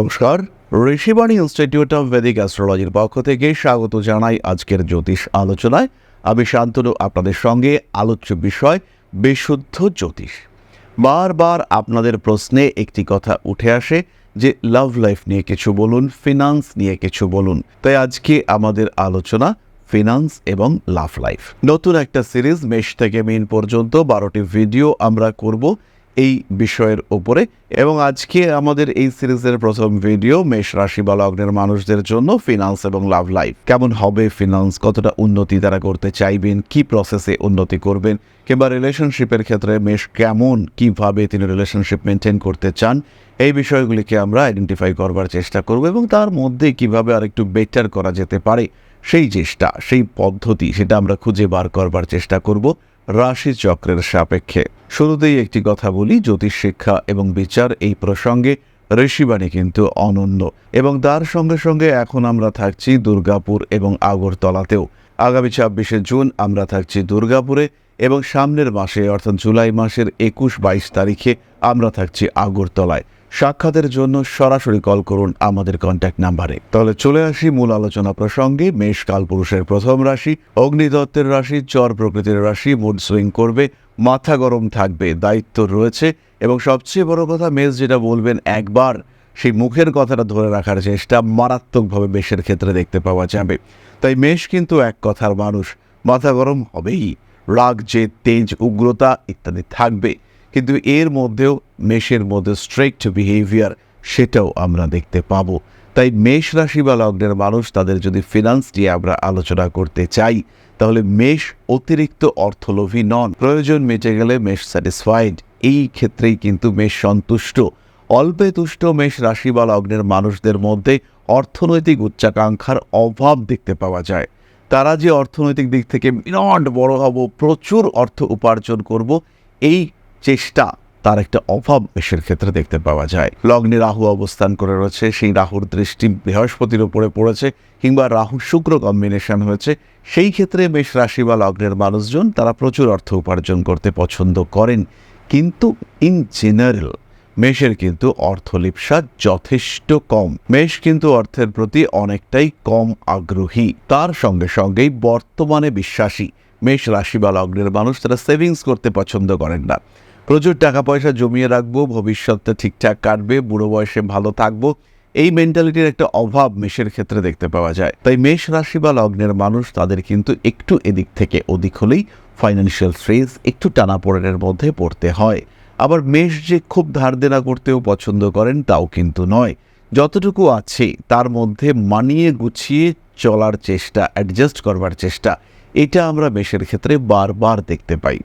নমস্কার, Rishibani institute of Vedic অ্যাস্ট্রোলজির পক্ষ থেকে স্বাগত জানাই আজকের জ্যোতিষ আলোচনায়। আমি শান্তনু, আপনাদের সঙ্গে আলোচ্য বিষয়, বিশুদ্ধ জ্যোতিষ। বারবার আপনাদের প্রশ্নে একটি কথা উঠে আসে যে লাভ লাইফ নিয়ে কিছু বলুন ফিনান্স নিয়ে কিছু বলুন। তাই আজকে আমাদের আলোচনা ফিনান্স এবং লাভ লাইফ নতুন একটা সিরিজ মেষ থেকে মিন পর্যন্ত বারোটি ভিডিও আমরা করব। এই বিষয়ের উপরে। এবং আজকে আমাদের এই সিরিজের প্রথম ভিডিও মেষ রাশি বা লগ্নের মানুষদের জন্য ফিনান্স এবং লাভ লাইফ কেমন হবে ফিনান্স কতটা উন্নতি তারা করতে চাইবেন? কি প্রসেসে উন্নতি করবেন? কিংবা রিলেশনশিপের ক্ষেত্রে মেষ কেমন? কীভাবে তিনি রিলেশনশিপ মেনটেন করতে চান? এই বিষয়গুলিকে আমরা আইডেন্টিফাই করবার চেষ্টা করব এবং তার মধ্যে কীভাবে আরেকটু বেটার করা যেতে পারে, সেই চেষ্টা, সেই পদ্ধতি, সেটা আমরা খুঁজে বার করবার চেষ্টা করব। রাশি চক্রের সাপেক্ষে। শুরুতেই একটি কথা বলি, জ্যোতিষ শিক্ষা এবং বিচার এই প্রসঙ্গে ঋষিবাণী কিন্তু অনন্য এবং তার সঙ্গে সঙ্গে এখন আমরা থাকছি দুর্গাপুর এবং আগরতলাতেও। আগামী ছাব্বিশে জুন আমরা থাকছি দুর্গাপুরে এবং সামনের মাসে, অর্থাৎ জুলাই মাসের একুশ বাইশ তারিখে আমরা থাকছি আগরতলায়। সাক্ষাতের জন্য সরাসরি কল করুন আমাদের কন্ট্যাক্ট নাম্বারে। তাহলে চলে আসি মূল আলোচনা প্রসঙ্গে। মেষ কালপুরুষের প্রথম রাশি, অগ্নিদত্তের রাশি, চর প্রকৃতির রাশি মুড সুইং করবে, মাথা গরম থাকবে, দায়িত্ব রয়েছে এবং সবচেয়ে বড় কথা মেষ যেটা বলবেন একবার, সেই মুখের কথাটা ধরে রাখার চেষ্টা মারাত্মকভাবে মেষের ক্ষেত্রে দেখতে পাওয়া যাবে। তাই মেষ কিন্তু এক কথার মানুষ, মাথা গরম হবেই, রাগ যে তেজ, উগ্রতা ইত্যাদি থাকবে। কিন্তু এর মধ্যেও মেষের মধ্যে স্ট্রিক্ট বিহেভিয়ার সেটাও আমরা দেখতে পাবো। তাই মেষ রাশি বা লগ্নের মানুষ তাদের যদি ফিনান্স নিয়ে আমরা আলোচনা করতে চাই, তাহলে মেষ অতিরিক্ত অর্থলোভী নন। প্রয়োজন মিটে গেলে মেষ স্যাটিসফাইড এই ক্ষেত্রেই কিন্তু মেষ সন্তুষ্ট। অল্পে তুষ্ট মেষ রাশি বা লগ্নের মানুষদের মধ্যে অর্থনৈতিক উচ্চাকাঙ্ক্ষার অভাব দেখতে পাওয়া যায়। তারা যে অর্থনৈতিক দিক থেকে বিরাট বড় হব, প্রচুর অর্থ উপার্জন করব, এই চেষ্টা, তার একটা অভাব মেষের ক্ষেত্রে দেখতে পাওয়া যায়। লগ্নে রাহু অবস্থান করে রয়েছে, সেই রাহুর দৃষ্টি বৃহস্পতির উপরে পড়েছে কিংবা রাহু শুক্র কম্বিনেশন হয়েছে। সেই ক্ষেত্রে মেষ রাশি বা লগ্নের মানুষজন, তারা প্রচুর অর্থ উপার্জন করতে পছন্দ করেন। কিন্তু ইন জেনারেল মেষের কিন্তু অর্থলিপ্সা যথেষ্ট কম। মেষ কিন্তু অর্থের প্রতি অনেকটাই কম আগ্রহী। তার সঙ্গে সঙ্গেই বর্তমানে বিশ্বাসী। মেষ রাশি বা লগ্নের মানুষ, তারা সেভিংস করতে পছন্দ করেন না। প্রচুর টাকা পয়সা জমিয়ে রাখব, ভবিষ্যৎটা ঠিকঠাক কাটবে, বুড়ো বয়সে ভালো থাকব। এই মেন্টালিটির একটা অভাব মেষের ক্ষেত্রে দেখতে পাওয়া যায়। তাই মেষ রাশি বা লগ্নের মানুষ তাদের কিন্তু একটু এদিক থেকে ওদিক হলেই ফাইন্যান্সিয়াল স্ট্রেস একটু টানাপোড়েনের মধ্যে পড়তে হয়। আবার মেষ যে খুব ধার দেনা করতেও পছন্দ করেন তাও কিন্তু নয়। যতটুকু আছে তার মধ্যে মানিয়ে গুছিয়ে চলার চেষ্টা অ্যাডজাস্ট করবার চেষ্টা, এটা আমরা মেষের ক্ষেত্রে বারবার দেখতে পাই।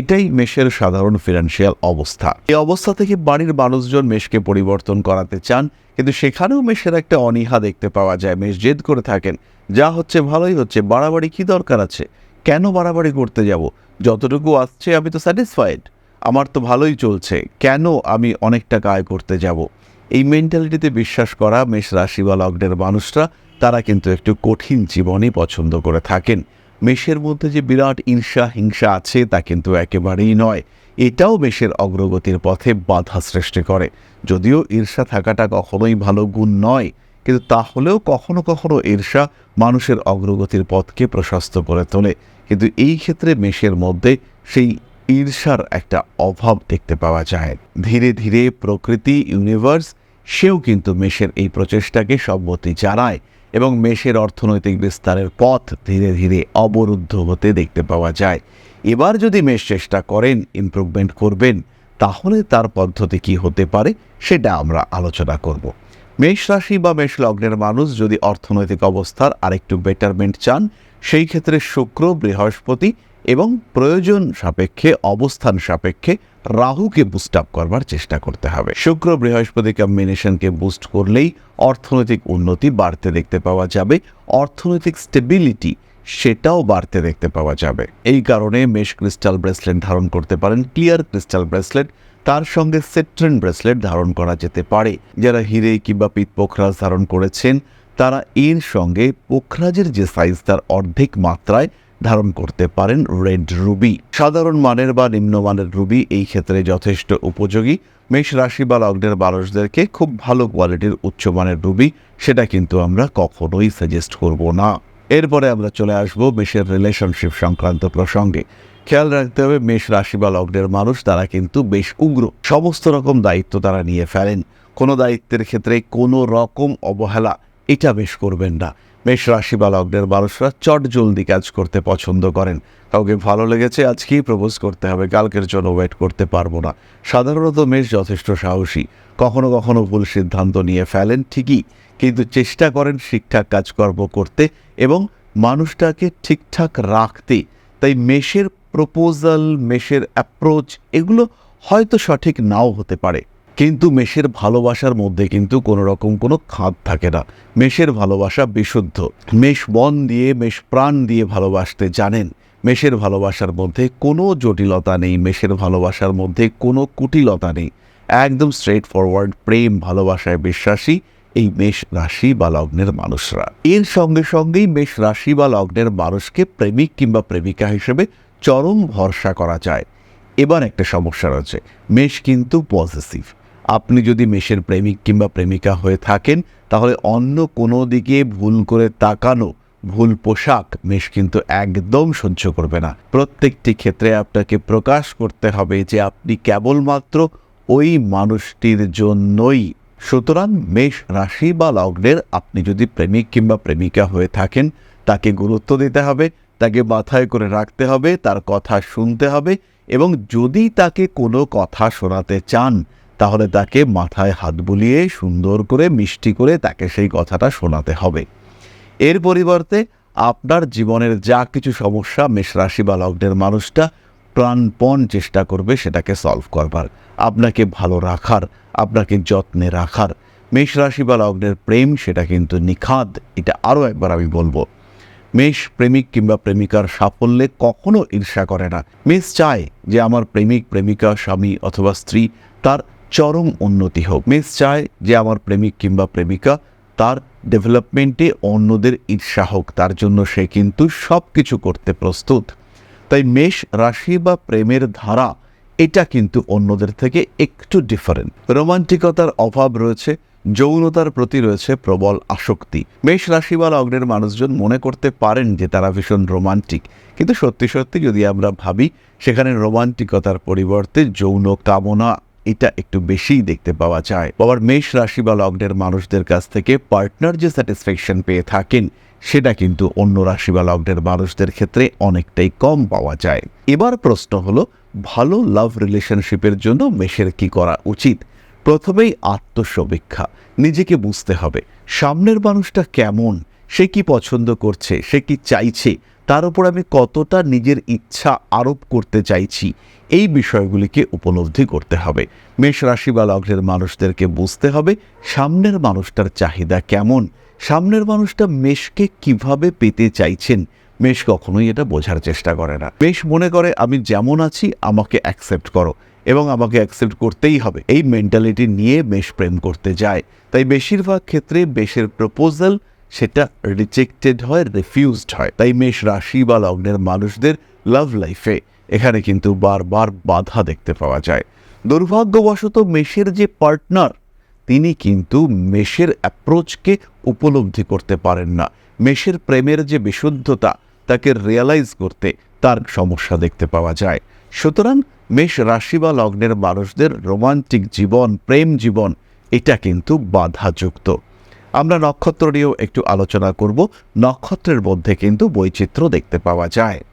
এটাই মেষের সাধারণ ফিনান্সিয়াল অবস্থা। এই অবস্থা থেকে বাড়ির মানুষজন মেষকে পরিবর্তন করাতে চান, কিন্তু সেখানেও মেষের একটা অনীহা দেখতে পাওয়া যায়। মেষ জেদ করে থাকেন, যা হচ্ছে ভালোই হচ্ছে, বাড়াবাড়ি কি দরকার আছে? কেন বাড়াবাড়ি করতে যাব? যতটুকু আসছে আমি তো স্যাটিসফাইড আমার তো ভালোই চলছে, কেন আমি অনেক টাকা আয় করতে যাব? এই মেন্টালিটিতে বিশ্বাস করা মেষ রাশি বা লগ্নের মানুষরা, তারা কিন্তু একটু কঠিন জীবনই পছন্দ করে থাকেন। মেষের মধ্যে যে বিরাট ঈর্ষা, হিংসা আছে, তা কিন্তু একেবারেই নয়। এটাও মেষের অগ্রগতির পথে বাধা সৃষ্টি করে। যদিও ঈর্ষা থাকাটা কখনোই ভালো গুণ নয়, কিন্তু তাহলেও কখনো কখনো ঈর্ষা মানুষের অগ্রগতির পথকে প্রশস্ত করে তোলে। কিন্তু এই ক্ষেত্রে মেষের মধ্যে সেই ঈর্ষার একটা অভাব দেখতে পাওয়া যায়। ধীরে ধীরে প্রকৃতি, ইউনিভার্স, সেও কিন্তু মেষের এই প্রচেষ্টাকে সম্মতি জানায়। এবং মেষের অর্থনৈতিক বিস্তারের পথ ধীরে ধীরে অবরুদ্ধ হতে দেখতে পাওয়া যায়। এবার যদি মেষ চেষ্টা করেন ইমপ্রুভমেন্ট করবেন, তাহলে তার পদ্ধতি কি হতে পারে সেটা আমরা আলোচনা করব। মেষ রাশি বা মেষ লগ্নের মানুষ যদি অর্থনৈতিক অবস্থার আরেকটু বেটারমেন্ট চান, সেই ক্ষেত্রে শুক্র, বৃহস্পতি এবং প্রয়োজন সাপেক্ষে, অবস্থান সাপেক্ষে রাহুকে বুস্ট আপ করবার চেষ্টা করতে হবে। শুক্র বৃহস্পতি কম্বিনেশনকে বুস্ট করলেই অর্থনৈতিক উন্নতি বাড়তে দেখতে পাওয়া যাবে। অর্থনৈতিক স্টেবিলিটি সেটাও বাড়তে দেখতে পাওয়া যাবে। এই কারণে মেশ ক্রিস্টাল ব্রেসলেট ধারণ করতে পারেন ক্লিয়ার ক্রিস্টাল ব্রেসলেট তার সঙ্গে সেট্রেন ব্রেসলেট ধারণ করা যেতে পারে। যারা হিরে কিংবা পিত পোখরাজ ধারণ করেছেন, তারা এর সঙ্গে পোখরাজের যে সাইজ তার অর্ধেক মাত্রায় ধারণ করতে পারেন রেড রুবি। সাধারণ মানের বা নিম্নমানের রুবি এই ক্ষেত্রে যথেষ্ট উপযোগী। মেষ রাশি বা লগ্নের মানুষদেরকে খুব ভালো কোয়ালিটির উচ্চমানের রুবি, সেটা কিন্তু আমরা কখনোই সাজেস্ট করব না। এরপরে আমরা চলে আসব মেষের রিলেশনশিপ সংক্রান্ত প্রসঙ্গে। খেয়াল রাখতে হবে, মেষ রাশি বা লগ্নের মানুষ, তারা কিন্তু বেশ উগ্র। সমস্ত রকম দায়িত্ব তারা নিয়ে ফেলেন। কোনো দায়িত্বের ক্ষেত্রে কোনো রকম অবহেলা এটা বেশ করবেন না। মেষ রাশি বা লগ্নের মানুষরা চট জলদি কাজ করতে পছন্দ করেন। কাউকে ভালো লেগেছে আজকেই প্রপোজ করতে হবে, কালকের জন্য ওয়েট করতে পারব না। সাধারণত মেষ যথেষ্ট সাহসী, কখনো কখনো ভুল সিদ্ধান্ত নিয়ে ফেলেন ঠিকই, কিন্তু চেষ্টা করেন ঠিকঠাক কাজকর্ম করতে এবং মানুষটাকে ঠিকঠাক রাখতে। তাই মেষের প্রপোজাল মেষের অ্যাপ্রোচ এগুলো হয়তো সঠিক নাও হতে পারে। কিন্তু মেষের ভালোবাসার মধ্যে কিন্তু কোনো রকম কোনো খাদ থাকে না। মেষের ভালোবাসা বিশুদ্ধ। মেষ মন দিয়ে, মেষ প্রাণ দিয়ে ভালোবাসতে জানেন। মেষের ভালোবাসার মধ্যে কোনো জটিলতা নেই। মেষের ভালোবাসার মধ্যে কোনো কুটিলতা নেই। একদম স্ট্রেট ফরওয়ার্ড প্রেম, ভালোবাসায় বিশ্বাসী এই মেষ রাশি বা লগ্নের মানুষরা। এর সঙ্গে সঙ্গেই মেষ রাশি বা লগ্নের মানুষকে প্রেমিক কিংবা প্রেমিকা হিসেবে চরম ভরসা করা যায়। এবার একটা সমস্যা রয়েছে। মেষ কিন্তু পজিটিভ আপনি যদি মেষের প্রেমিক কিংবা প্রেমিকা হয়ে থাকেন, তাহলে অন্য কোনো দিকে ভুল করে তাকানো, ভুল পোশাক মেষ কিন্তু একদম সহ্য করবে না। প্রত্যেকটি ক্ষেত্রে আপনাকে প্রকাশ করতে হবে যে আপনি কেবলমাত্র ওই মানুষটির জন্যই। সুতরাং মেষ রাশি বা লগ্নের আপনি যদি প্রেমিক কিংবা প্রেমিকা হয়ে থাকেন, তাকে গুরুত্ব দিতে হবে, তাকে মাথায় করে রাখতে হবে, তার কথা শুনতে হবে এবং যদি তাকে কোনো কথা শোনাতে চান তাহলে তাকে মাথায় হাত বুলিয়ে সুন্দর করে, মিষ্টি করে তাকে সেই কথাটা শোনাতে হবে। এর পরিবর্তে আপনার জীবনের যা কিছু সমস্যা মেষ রাশি বা লগ্নের মানুষটা প্রাণপণ চেষ্টা করবে সেটাকে সলভ করবার। আপনাকে ভালো রাখার, আপনাকে যত্নে রাখার। মেষ রাশি বা লগ্নের প্রেম সেটা কিন্তু নিখাদ, এটা আরও একবার আমি বলব। মেষ প্রেমিক কিংবা প্রেমিকার সাফল্যে কখনো ঈর্ষা করে না। মেষ চায় যে আমার প্রেমিক, প্রেমিকা, স্বামী অথবা স্ত্রী তার চরম উন্নতি হোক। মেষ চায় যে আমার প্রেমিক কিংবা প্রেমিকা তার ডেভেলপমেন্টে অন্যদের ঈর্ষা হোক, তার জন্য সে কিন্তু সব কিছু করতে প্রস্তুত। তাই মেষ রাশি বা প্রেমের ধারা, এটা কিন্তু অন্যদের থেকে একটু ডিফারেন্ট রোমান্টিকতার অভাব রয়েছে, যৌনতার প্রতি রয়েছে প্রবল আসক্তি। মেষ রাশি বা লগ্নের মানুষজন মনে করতে পারেন যে তারা ভীষণ রোমান্টিক। কিন্তু সত্যি সত্যি যদি আমরা ভাবি, সেখানে রোমান্টিকতার পরিবর্তে যৌন কামনা এটা একটু বেশিই দেখতে পাওয়া যায়। আবার মেষ রাশি বা লগ্নের মানুষদের কাছ থেকে পার্টনার যে স্যাটিসফ্যাকশন পেয়ে থাকেন, সেটা কিন্তু অন্য রাশি বা লগ্নের মানুষদের ক্ষেত্রে অনেকটাই কম পাওয়া যায়। এবার প্রশ্ন হলো, ভালো লাভ রিলেশনশিপের জন্য মেষের কি করা উচিত? প্রথমেই আত্মসমীক্ষা নিজেকে বুঝতে হবে, সামনের মানুষটা কেমন, সে কি পছন্দ করছে, সে কি চাইছে তার উপর আমি কতটা নিজের ইচ্ছা আরোপ করতে চাইছি, এই বিষয়গুলিকে উপলব্ধি করতে হবে। মেষ রাশি বা লগ্নের মানুষদেরকে বুঝতে হবে সামনের মানুষটার চাহিদা কেমন, সামনের মানুষটা মেষকে কীভাবে পেতে চাইছেন। মেষ কখনোই এটা বোঝার চেষ্টা করে না। মেষ মনে করে, আমি যেমন আছি, আমাকে অ্যাকসেপ্ট করো এবং আমাকে অ্যাকসেপ্ট করতেই হবে। এই মেন্টালিটি নিয়ে মেষ প্রেম করতে যায়। তাই বেশিরভাগ ক্ষেত্রে বেশের প্রপোজাল সেটা রিজেক্টেড হয় রিফিউজড হয়। তাই মেষ রাশি বা লগ্নের মানুষদের লাভ লাইফে এখানে কিন্তু বারবার বাধা দেখতে পাওয়া যায়। দুর্ভাগ্যবশত মেষের যে পার্টনার তিনি কিন্তু মেষের অ্যাপ্রোচকে উপলব্ধি করতে পারেন না। মেষের প্রেমের যে বিশুদ্ধতা, তাকে রিয়ালাইজ করতে তার সমস্যা দেখতে পাওয়া যায়। সুতরাং মেষ রাশি বা লগ্নের মানুষদের রোমান্টিক জীবন, প্রেম জীবন, এটা কিন্তু বাধাযুক্ত। আমরা নক্ষত্র নিয়েও একটু আলোচনা করব। নক্ষত্রের মধ্যে কিন্তু বৈচিত্র্য দেখতে পাওয়া যায়।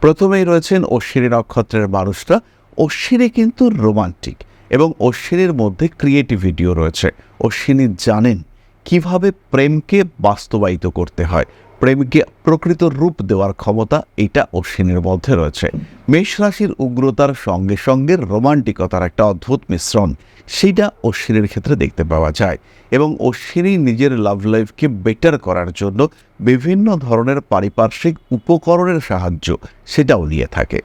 প্রথমেই রয়েছেন অশ্বিনী নক্ষত্রের মানুষরা। অশ্বিনী কিন্তু রোমান্টিক এবং অশ্বিনীর মধ্যে ক্রিয়েটিভিটিও রয়েছে। অশ্বিনী জানেন কীভাবে প্রেমকে বাস্তবায়িত করতে হয়। প্রেমকে প্রকৃত রূপ দেওয়ার ক্ষমতা এটা অশ্বিনীর মধ্যে রয়েছে। মেষ রাশির উগ্রতার সঙ্গে সঙ্গে রোমান্টিকতার একটা অদ্ভুত মিশ্রণ, সেইটা অশ্বিনীর ক্ষেত্রে দেখতে পাওয়া যায় এবং অশ্বিনী নিজের লাভ লাইফকে বেটার করার জন্য বিভিন্ন ধরনের পারিপার্শ্বিক উপকরণের সাহায্য সেটাও নিয়ে থাকে।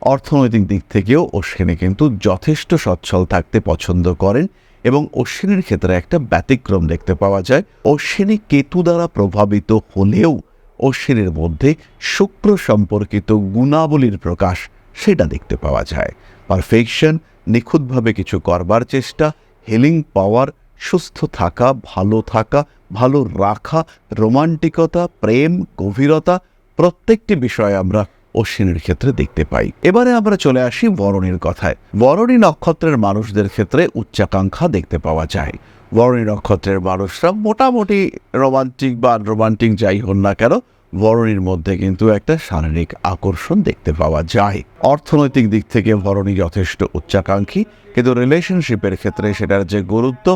অর্থনৈতিক দিক থেকেও অশ্বিনী কিন্তু যথেষ্ট সচ্ছল থাকতে পছন্দ করেন এবং অশ্বিনীর ক্ষেত্রে একটা ব্যতিক্রম দেখতে পাওয়া যায়। অশ্বিনী কেতু দ্বারা প্রভাবিত হলেও অশ্বিনীর মধ্যে শুক্র সম্পর্কিত গুণাবলীর প্রকাশ সেটা দেখতে পাওয়া যায়। পারফেকশন, নিখুঁতভাবে কিছু করবার চেষ্টা, হিলিং পাওয়ার, সুস্থ থাকা, ভালো থাকা, ভালো রাখা, রোমান্টিকতা, প্রেম, গভীরতা, প্রত্যেকটি বিষয় আমরা অশ্বিনীর ক্ষেত্রে দেখতে পাই। এবারে আমরা চলে আসি বরণীর কথায়। বরণী নক্ষত্রের মানুষদের ক্ষেত্রে উচ্চাকাঙ্ক্ষা দেখতে পাওয়া যায়। বরণী নক্ষত্রের মানুষরা মোটামুটি রোমান্টিক বা রোমান্টিক যাই হন না কেন, বরণীর মধ্যে কিন্তু একটা শারীরিক আকর্ষণ দেখতে পাওয়া যায়। অর্থনৈতিক দিক থেকে বরণী যথেষ্ট উচ্চাকাঙ্ক্ষী, কিন্তু রিলেশনশিপের ক্ষেত্রে সেটার যে গুরুত্ব,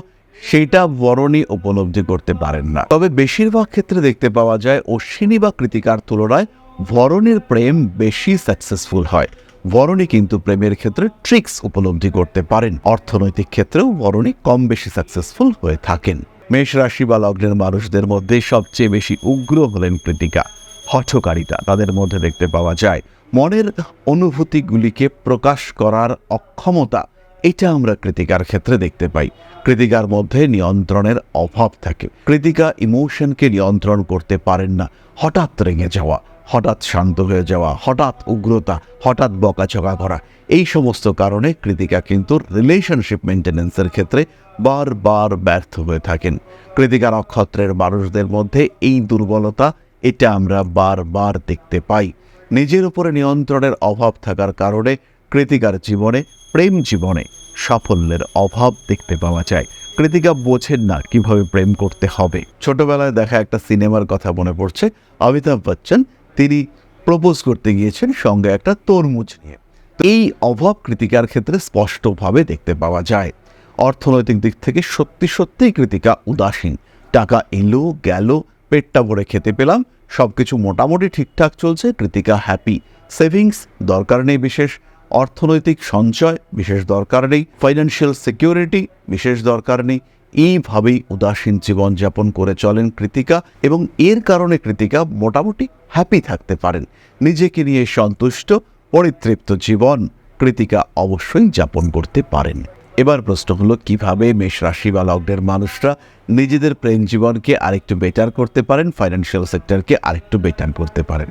সেটা বরণী উপলব্ধি করতে পারেন না। তবে বেশিরভাগ ক্ষেত্রে দেখতে পাওয়া যায় অশ্বিনী বা কৃতিকার তুলনায় ভরণীর প্রেম বেশি সাকসেসফুল হয়। বরণী কিন্তু প্রেমের ক্ষেত্রে ট্রিক্স উপলব্ধি করতে পারেন। অর্থনৈতিক ক্ষেত্রেও বরণী কম বেশি সাকসেসফুল হয়ে থাকেন। মেষ রাশি বা লগ্নের মানুষদের মধ্যে সবচেয়ে বেশি উগ্র হলেন কৃতিকা। হঠকারিতা তাদের মধ্যে দেখতে পাওয়া যায়। মনের অনুভূতিগুলিকে প্রকাশ করার অক্ষমতা, এটা আমরা কৃতিকার ক্ষেত্রে দেখতে পাই। কৃতিকার মধ্যে নিয়ন্ত্রণের অভাব থাকে। কৃতিকা ইমোশনকে নিয়ন্ত্রণ করতে পারেন না। হঠাৎ রেঙে যাওয়া হঠাৎ শান্ত হয়ে যাওয়া, হঠাৎ উগ্রতা, হঠাৎ বকাচকা করা, এই সমস্ত কারণে কৃতিকা কিন্তু রিলেশনশিপ মেনটেন্যান্সের ক্ষেত্রে বারবার ব্যর্থ হয়ে থাকেন। কৃতিকা নক্ষত্রের মানুষদের মধ্যে এই দুর্বলতা, এটা আমরা বারবার দেখতে পাই। নিজের উপরে নিয়ন্ত্রণের অভাব থাকার কারণে কৃতিকার জীবনে, প্রেম জীবনে সাফল্যের অভাব দেখতে পাওয়া যায়। কৃতিকা বোঝেন না কীভাবে প্রেম করতে হবে। ছোটবেলায় দেখা একটা সিনেমার কথা মনে পড়ছে, অমিতাভ বচ্চন তিনি প্রপোজ করতে গিয়েছেন সঙ্গে একটা তরমুজ নিয়ে। এই অভাব কৃতিকার ক্ষেত্রে স্পষ্টভাবে দেখতে পাওয়া যায়। অর্থনৈতিক দিক থেকে সত্যি সত্যিই কৃতিকা উদাসীন। টাকা এলো, গেল, পেটটা ভরে খেতে পেলাম সব কিছু মোটামুটি ঠিকঠাক চলছে, কৃতিকা হ্যাপি সেভিংস দরকার নেই বিশেষ, অর্থনৈতিক সঞ্চয় বিশেষ দরকার নেই ফাইন্যান্সিয়াল সিকিউরিটি বিশেষ দরকার নেই এইভাবেই উদাসীন জীবনযাপন করে চলেন কৃতিকা এবং এর কারণে কৃতিকা মোটামুটি হ্যাপি থাকতে পারেন। নিজেকে নিয়ে সন্তুষ্ট, পরিতৃপ্ত জীবন কৃতিকা অবশ্যই যাপন করতে পারেন। এবার প্রশ্ন হলো, কীভাবে মেষ রাশি বা লগ্নের মানুষরা নিজেদের প্রেম জীবনকে আরেকটু বেটার করতে পারেন ফাইন্যান্সিয়াল সেক্টরকে আরেকটু বেটার করতে পারেন?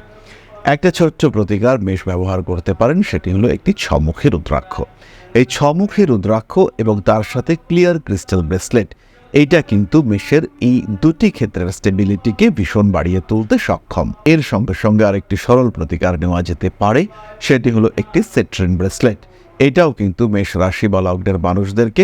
একটা ছোট্ট প্রতিকার মেষ ব্যবহার করতে পারেন, সেটি হলো একটি ছমুখী রুদ্রাক্ষ। এই ছমুখী রুদ্রাক্ষ এবং তার সাথে ক্লিয়ার ক্রিস্টাল ব্রেসলেট এইটা কিন্তু মেষের এই দুটি ক্ষেত্রের স্টেবিলিটিকে ভীষণ বাড়িয়ে তুলতে সক্ষম। এর সঙ্গে সঙ্গে আরেকটি সরল প্রতিকার নেওয়া যেতে পারে, সেটি হলো একটি সেট্রিন ব্রেসলেট এটাও কিন্তু মেষ রাশি বা লগ্নের মানুষদেরকে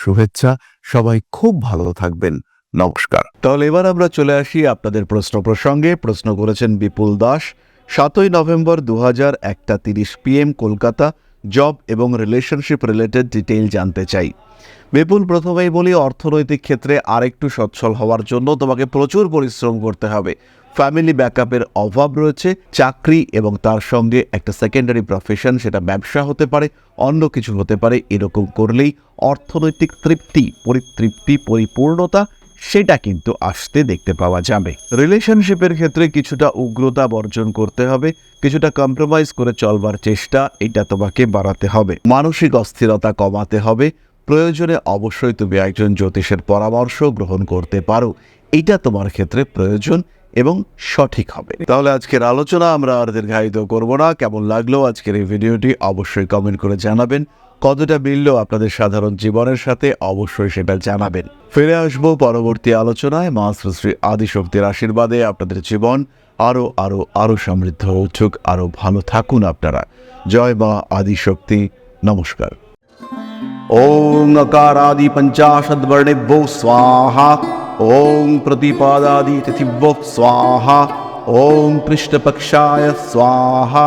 শুভেচ্ছা। সবাই খুব ভালো থাকবেন। নমস্কার। তাহলে এবার আমরা চলে আসি আপনাদের প্রশ্ন প্রসঙ্গে। প্রশ্ন করেছেন বিপুল দাস। সাতই নভেম্বর দু হাজার একটা তিরিশ পিএম কলকাতা, জব এবং রিলেশনশিপ রিলেটেড ডিটেইল জানতে চাই। বিপুল, প্রথমেই বলি, অর্থনৈতিক ক্ষেত্রে আরেকটু সচ্ছল হওয়ার জন্য তোমাকে প্রচুর পরিশ্রম করতে হবে। ফ্যামিলি ব্যাকআপের অভাব রয়েছে, চাকরি এবং তার সঙ্গে একটা সেকেন্ডারি প্রফেশন সেটা ব্যবসা হতে পারে, অন্য কিছু হতে পারে, এরকম করলেই অর্থনৈতিক তৃপ্তি, পরিতৃপ্তি, পরিপূর্ণতা, সেটা কিন্তু আসতে দেখতে পাওয়া যাবে। রিলেশনশিপের ক্ষেত্রে কিছুটা উগ্রতা বর্জন করতে হবে, কিছুটা কম্প্রোমাইজ করে চলবার চেষ্টা, এটা তোমাকে বাড়াতে হবে। মানসিক অস্থিরতা কমাতে হবে, প্রয়োজনে অবশ্যই তুমি একজন জ্যোতিষের পরামর্শ গ্রহণ করতে পারো, এটা তোমার ক্ষেত্রে প্রয়োজন। এবং সঠিক হবে। তাহলে আজকের আলোচনা আমরা আর দীর্ঘায়িত করব না। কেমন লাগল আজকের এই ভিডিওটি অবশ্যই কমেন্ট করে জানাবেন। কতটা মিলল আপনাদের সাধারণ জীবনের সাথে অবশ্যই সেটা জানাবেন। ফিরে আসব পরবর্তী আলোচনায়। মা শ্রী আদিশক্তির আশীর্বাদে আপনাদের জীবন আরও আরও আরও সমৃদ্ধ উচ্ছুক আরও ভালো থাকুন আপনারা। জয় মা আদিশক্তি। নমস্কার। ওম নকারাদি পঞ্চাশদ্বর্ণেভ্যো স্বাহা। ॐ प्रतिपादादितिथिथिभो स्वाहा ॐ कृष्णपक्षाय स्वाहा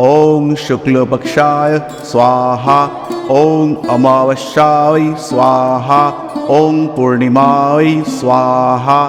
ॐ शुक्लपक्षाय स्वाहा ॐ अमावस्यायै स्वाहा ॐ पूर्णिमायै स्वाहा।